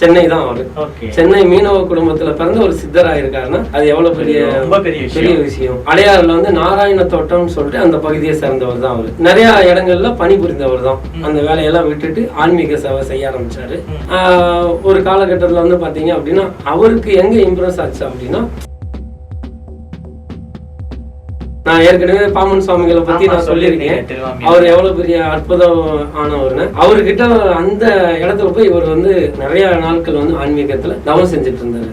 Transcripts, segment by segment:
சென்னை தான் அவரு. சென்னை மீனவ குடும்பத்துல பிறந்த ஒரு சித்தரா இருக்காருன்னா அது எவ்வளவு பெரிய ரொம்ப பெரிய விஷயம். அடையாறுல வந்து நாராயண தோட்டம்னு சொல்லிட்டு அந்த பகுதியை சேர்ந்தவர் தான் அவரு. நிறைய இடங்கள்ல பணிபுரிந்தவர் தான். அந்த வேலையெல்லாம் விட்டுட்டு ஆன்மீக சேவை செய்ய ஆரம்பிச்சாரு. ஒரு காலகட்டத்துல வந்து பாத்தீங்க அப்படின்னா அவருக்கு எங்க இம்ப்ரெஸ் ஆச்சு அப்படின்னா நான் ஏற்கனவே பாமன் சுவாமிகளை பத்தி நான் சொல்லியிருக்கேன். அவர் எவ்வளவு பெரிய அற்புதம் ஆனவர்னு அவர்கிட்ட அந்த இடத்துல போய் இவர் வந்து நிறைய நாட்கள் வந்து ஆன்மீகத்துல தவம் செஞ்சுட்டு இருந்தாரு.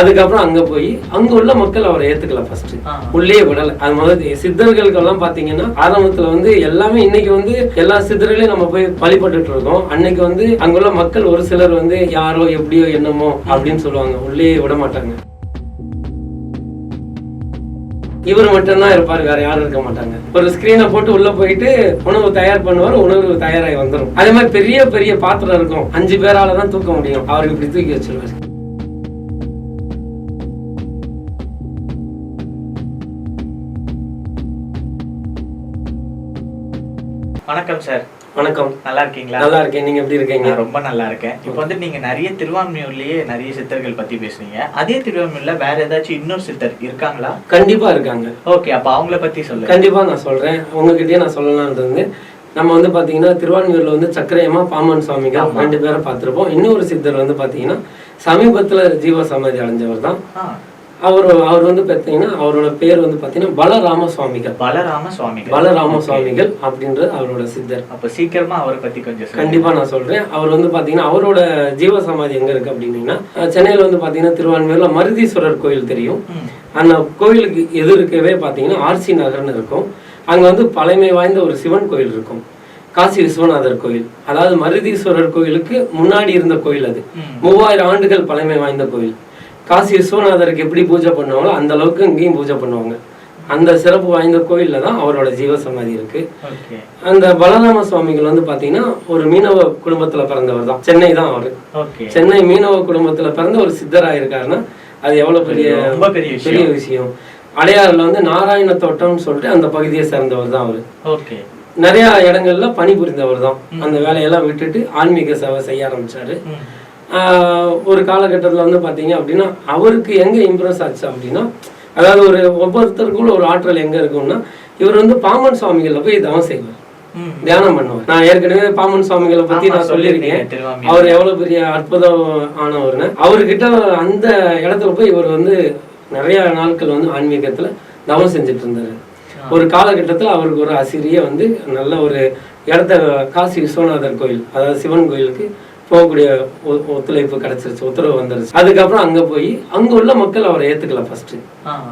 அதுக்கப்புறம் அங்க போய் அங்க உள்ள மக்கள் அவரை ஏத்துக்கல ஃபர்ஸ்ட். உள்ளே விடல. அது முதல்ல சித்தர்களுக்கு எல்லாம் பாத்தீங்கன்னா ஆரம்பத்துல வந்து எல்லாமே இன்னைக்கு வந்து எல்லா சித்தர்களையும் நம்ம போய் வழிபட்டுட்டு இருக்கோம். அன்னைக்கு வந்து அங்குள்ள மக்கள் ஒரு சிலர் வந்து யாரோ எப்படியோ என்னமோ அப்படின்னு சொல்லுவாங்க. உள்ளே விட மாட்டாங்க. இவர் மட்டும்தான் இருப்பாரு வேற யாரும் இருக்க மாட்டாங்க. ஒரு ஸ்கிரீனை போட்டு உள்ள போயிட்டு உணவு தயார் பண்ணுவார் உணவு தயாராகி வந்துடும் அதே மாதிரி பெரிய பெரிய பாத்திரம் இருக்கும். அஞ்சு பேரால தான் தூக்க முடியும். அவருக்கு இப்படி தூக்கி வச்சிருவாரு. வணக்கம் சார். வணக்கம். நல்லா இருக்கீங்களா நல்லா இருக்கேன் நீங்க எப்படி இருக்கீங்க? ரொம்ப நல்லா இருக்கேன் இப்போ வந்து நீங்க நிறைய திருவான்மியூர்லயே நிறைய சித்தர்கள் பத்தி பேசுனீங்க. அதே திருவான்மியூர்ல வேற ஏதாச்சும் இன்னொரு சித்தர் இருக்காங்களா? கண்டிப்பா இருக்காங்க. ஓகே அப்ப அவங்கள பத்தி சொல்லுங்க. கண்டிப்பா நான் சொல்றேன். உங்ககிட்டயே நான் சொல்லலாம்ன்றது நம்ம வந்து பாத்தீங்கன்னா திருவான்மியூர்ல வந்து சக்கரையம்மா பாமன் ஆமா. ரெண்டு பேரை பார்த்திருப்போம். இன்னொரு சித்தர் வந்து பாத்தீங்கன்னா சமீபத்துல ஜீவ சமாதி அடைஞ்சவர் தான். அவர் அவர் வந்து பார்த்தீங்கன்னா அவரோட பேர் வந்து பார்த்தீங்கன்னா பலராம சுவாமிகள் பலராம சுவாமிகள் பலராம சுவாமிகள் அப்படின்றது அவரோட சித்தர். அப்ப சீக்கிரமா அவரை பத்தி கொஞ்சம் சொல்லுங்க. கண்டிப்பா நான் சொல்றேன். அவர் வந்து பாத்தீங்கன்னா அவரோட ஜீவ சமாதி எங்க இருக்கு அப்படின்னீங்கன்னா அஹ், சென்னையில வந்து பாத்தீங்கன்னா திருவான்மையூர்ல மருதீஸ்வரர் கோயில் தெரியும். அந்த கோயிலுக்கு எதிர்க்கவே பாத்தீங்கன்னா ஆர்சி நகர்னு இருக்கும். அங்க வந்து பழமை வாய்ந்த ஒரு சிவன் கோயில் இருக்கும். காசி விஸ்வநாதர் கோயில். அதாவது மருதீஸ்வரர் கோயிலுக்கு முன்னாடி இருந்த கோயில் அது. மூவாயிரம் ஆண்டுகள் பழமை வாய்ந்த கோயில். காசி விஸ்வநாதருக்கு எப்படி பூஜை பண்ணுவாங்களோ அந்த அளவுக்கு இங்கேயும் பூஜை பண்ணுவாங்க. அந்த சிறப்பு வாய்ந்த கோயில்ல தான் அவரோட ஜீவ சமாதி இருக்கு அந்த பலராம சுவாமிகள் வந்து பாத்தீங்கன்னா ஒரு மீனவ குடும்பத்துல பிறந்தவர் தான். சென்னை தான் அவரு. சென்னை மீனவ குடும்பத்துல பிறந்த ஒரு சித்தரா இருக்காருன்னா அது எவ்வளவு பெரிய ரொம்ப பெரிய விஷயம். பெரிய விஷயம். அடையாறுல வந்து நாராயண தோட்டம்னு சொல்லிட்டு அந்த பகுதியை சேர்ந்தவர் தான் அவரு. ஓகே. நிறைய இடங்கள்ல பணிபுரிந்தவர் தான். அந்த வேலையெல்லாம் விட்டுட்டு ஆன்மீக சேவை செய்ய ஆரம்பிச்சாரு. ஒரு காலகட்டத்துல வந்து பாத்தீங்க அப்படின்னா அவருக்கு எங்க இம்ப்ரெஸ் ஆச்சு அப்படின்னா அதாவது ஒரு ஒவ்வொருத்தருக்குள்ள ஒரு ஆற்றல் எங்க இருக்கும்னா இவர் வந்து பாமன் சுவாமிகள்ல போய் தவம் செய்வார். தியானம் பண்ணுவார். நான் ஏற்கனவே பாமன் சுவாமிகளை பத்தி நான் சொல்லியிருக்கேன். அவர் எவ்வளவு பெரிய அற்புதம் ஆனவர்னு. அவர்கிட்ட அந்த இடத்துல போய் இவர் வந்து நிறைய நாட்கள் வந்து ஆன்மீகத்துல தவம் செஞ்சுட்டு இருந்தாரு. ஒரு காலகட்டத்துல அவருக்கு ஒரு ஆசிரிய வந்து நல்ல ஒரு இடத்த காசி விஸ்வநாதர் கோயில் அதாவது சிவன் கோயிலுக்கு போகக்கூடிய ஒ- ஒத்துழைப்பு கிடைச்சிருச்சு உத்தரவு வந்துருச்சு. அதுக்கப்புறம் அங்க போய் அங்க உள்ள மக்கள் அவரை ஏத்துக்கல ஃபர்ஸ்ட்.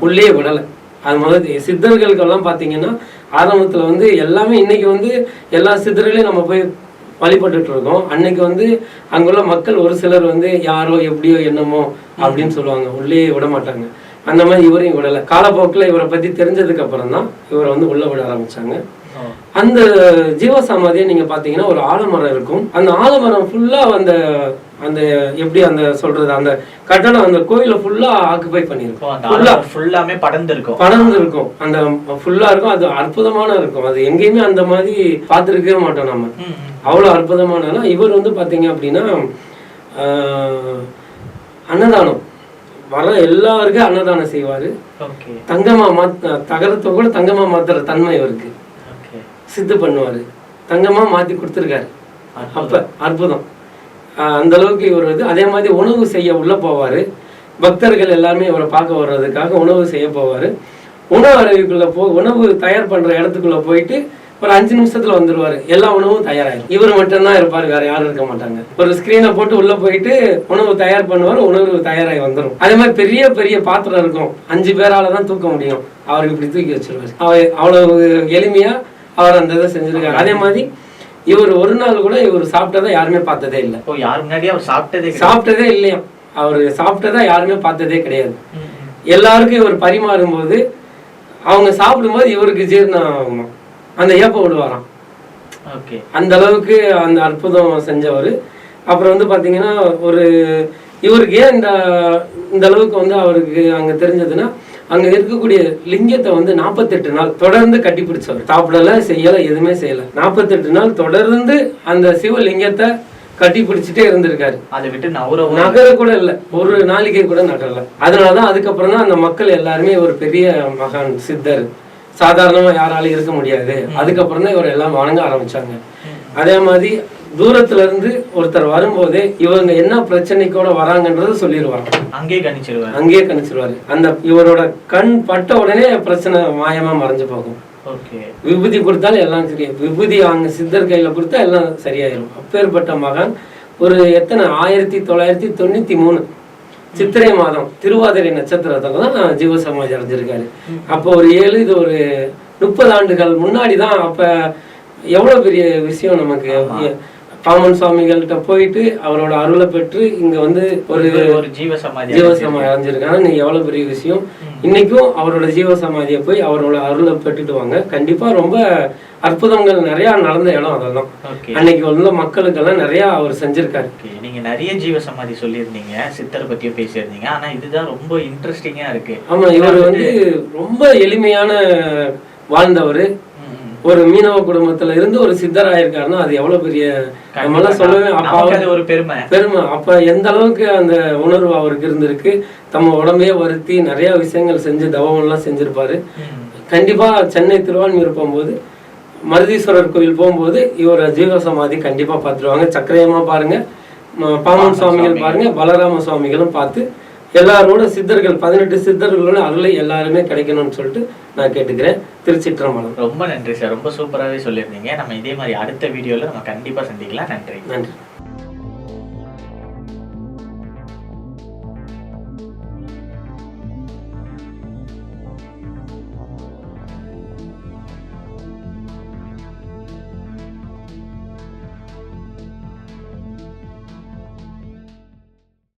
உள்ளே விடல. அது முதல்ல சித்தர்களுக்கெல்லாம் பாத்தீங்கன்னா ஆரம்பத்துல வந்து எல்லாமே இன்னைக்கு வந்து எல்லா சித்தர்களையும் நம்ம போய் வழிபட்டுட்டு இருக்கோம். அன்னைக்கு வந்து அங்குள்ள மக்கள் ஒரு சிலர் வந்து யாரோ எப்படியோ என்னமோ அப்படின்னு சொல்லுவாங்க. உள்ளே விட மாட்டாங்க. அந்த மாதிரி இவரையும் விடல. காலப்போக்குல இவரை பத்தி தெரிஞ்சதுக்கு அப்புறம் தான் இவரை வந்து உள்ள விட ஆரம்பிச்சாங்க. ஓ. அந்த ஜீவ சமாதியை நீங்க பாத்தீங்கன்னா ஒரு ஆலமரம் இருக்கும். அந்த ஆலமரம் ஃபுல்லா அந்த அந்த எப்படி அந்த சொல்றது அந்த கட்டடம் அந்த கோயிலை ஃபுல்லா ஆக்குபை பண்ணிருக்கும் ஃபுல்லாமே படர்ந்திருக்கும். படர்ந்து இருக்கும் அந்த ஃபுல்லா இருக்கும். அது அற்புதமான இருக்கும். அது எங்கேயுமே அந்த மாதிரி பார்த்துருக்கவே மாட்டோம் நம்ம. ம், ம். அவ்வளோ அற்புதமான இவர் வந்து பார்த்தீங்க அப்படின்னா அன்னதானம். வர எல்லாருக்கும் அன்னதானம் செய்வாரு. ஓகே. தங்கமா மாத்த தகரத்தை கூட தங்கமா மாத்துற தன்மை இவருக்கு. சித்து பண்ணுவார். தங்கமாக மாற்றி கொடுத்துருக்காரு. அப்போ அற்புதம். அந்த அளவுக்கு இவர் வந்து அதே மாதிரி உணவு செய்ய உள்ள போவார். பக்தர்கள் எல்லாருமே இவரை பார்க்க வர்றதுக்காக உணவு செய்ய போவார். உணவு அறைக்குள்ள போ உணவு தயார் பண்ணுற இடத்துக்குள்ளே போயிட்டு ஒரு அஞ்சு நிமிஷத்துல வந்துருவாரு. எல்லா உணவும் தயாராகும் இவர் மட்டும்தான் இருப்பாரு வேற யாரும் இருக்க மாட்டாங்க. ஒரு ஸ்கிரீனை போட்டு உள்ள போயிட்டு உணவு தயார் பண்ணுவார் உணவு தயாராகி வந்துடும் அதே மாதிரி பெரிய பெரிய பாத்திரம் இருக்கும். அஞ்சு பேரால தான் தூக்க முடியும். அவருக்கு இப்படி தூக்கி வச்சிருவாரு. அவர் அவ்வளவு எளிமையா அவர் அந்த இதை செஞ்சிருக்காரு. அதே மாதிரி இவர் ஒரு நாள் கூட இவர் சாப்பிட்டதை யாருமே பார்த்ததே இல்லை. ஓ யார் முன்னாடி அவர் சாப்பிட்டதே. சாப்பிட்டதே இல்லையா? அவர் சாப்பிட்டதா யாருமே பார்த்ததே கிடையாது. எல்லாருக்கும் இவர் பரிமாறும்போது அவங்க சாப்பிடும்போது இவருக்கு ஜீரணம் ஆகுமா அந்த ஏப்பம் விடுவாராம். ஓகே. அந்த அளவுக்கு அந்த அற்புதம் செஞ்சவர். அப்புறம் வந்து பாத்தீங்கன்னா ஒரு இவருக்கு ஏன் இந்த இந்த அளவுக்கு வந்து அவருக்கு அங்க தெரிஞ்சதுன்னா அங்க இருக்கக்கூடிய லிங்கத்தை வந்து நாற்பத்தெட்டு நாள் தொடர்ந்து கட்டி பிடிச்சவர் சாப்பிடல செய்யல எதுவுமே செய்யல. நாற்பத்தெட்டு நாள் தொடர்ந்து அந்த சிவலிங்கத்தை கட்டி பிடிச்சிட்டே இருந்திருக்காரு. அதை விட்டு நகர கூட இல்ல. ஒரு நாளிகை கூட நகரல. அதனாலதான் அதுக்கப்புறம் தான் அந்த மக்கள் எல்லாருமே ஒரு பெரிய மகான் சித்தர். சாதாரணமா யாராலையும் இருக்க முடியாது. அதுக்கப்புறம் தான் இவர் எல்லாம் வணங்க ஆரம்பிச்சாங்க. அதே மாதிரி தூரத்துல இருந்து ஒருத்தர் வரும்போதே இவங்க என்ன பிரச்சனைக்கோட வராங்கன்றது சொல்லிடுவாங்க. அங்கேயே கணிச்சிருவாரு அங்கேயே கணிச்சிருவாரு அந்த இவரோட கண் பட்ட உடனே பிரச்சனை மாயமா மறைஞ்சு போகும். ஓகே. விபூதி கொடுத்தாலும் எல்லாம் சரியா விபூதி அங்க சித்தர் கையில கொடுத்தா எல்லாம் சரியாயிரும். அப்பேற்பட்ட மகான் ஒரு எத்தனை? ஆயிரத்தி தொள்ளாயிரத்தி தொண்ணூத்தி மூணு. சித்திரை மாதம் திருவாதிரை நட்சத்திரத்துல தான் ஜீவசமாதி அடைஞ்சிருக்காரு. அப்போ ஒரு ஏழு இது ஒரு முப்பது ஆண்டுகள் முன்னாடி தான் அப்ப எவ்வளவு பெரிய விஷயம் நமக்கு? பாமன் சுவாமிகள்கிட்ட போயிட்டு அவரோட அருளை பெற்று இங்க வந்து ஒரு ஒரு ஜீவ சமாதி ஜீவசமாதி அடைஞ்சிருக்காங்க. நீங்க எவ்வளவு பெரிய விஷயம். இன்னைக்கும் அவரோட ஜீவசமாதியை போய் அவரோட அருளை பெற்றுட்டு வாங்க. கண்டிப்பா ரொம்ப அற்புதங்கள் நிறைய நடந்த இடம் அதெல்லாம். அன்னைக்கு உள்ள மக்களுக்கெல்லாம் நிறைய அவர் செஞ்சிருக்காரு. நீங்க நிறைய ஜீவ சமாதி சொல்லியிருந்தீங்க. சித்தரை பத்தியும் பேசியிருந்தீங்க. ஆனா இதுதான் ரொம்ப இன்ட்ரெஸ்டிங்கா இருக்கு. ஆமா இவர் வந்து ரொம்ப எளிமையான வாழ்ந்தவர். ஒரு மீனவ குடும்பத்துல இருந்து ஒரு சித்தர் ஆயிருக்காருன்னா அது எவ்வளவு பெரிய நம்மளாம் சொல்லவே அப்ப ஒரு பெருமை. பெருமை. அப்ப எந்த அளவுக்கு அந்த உணர்வு அவருக்கு இருந்திருக்கு? தம்ம உடம்பையே வருத்தி நிறைய விஷயங்கள் செஞ்சு தவம் எல்லாம் செஞ்சிருப்பாரு. கண்டிப்பா சென்னை திருவான்மியூர் போகும்போது மருதீஸ்வரர் கோயில் போகும்போது இவர ஜீவ சமாதி கண்டிப்பா பார்த்துருவாங்க. சக்கரையமா பாருங்க. பாமன் சுவாமிகள். பாருங்க. பலராம சுவாமிகளும் பார்த்து எல்லாரோட சித்தர்கள் பதினெட்டு சித்தர்களோட அருளை எல்லாருமே கிடைக்கணும்னு சொல்லிட்டு நான் கேட்டுக்கிறேன். திருச்சிற்றம்பலம். ரொம்ப நன்றி சார். ரொம்ப சூப்பராகவே சொல்லியிருந்தீங்க. நம்ம இதே மாதிரி அடுத்த வீடியோல நம்ம கண்டிப்பா சந்திக்கலாம். நன்றி. நன்றி.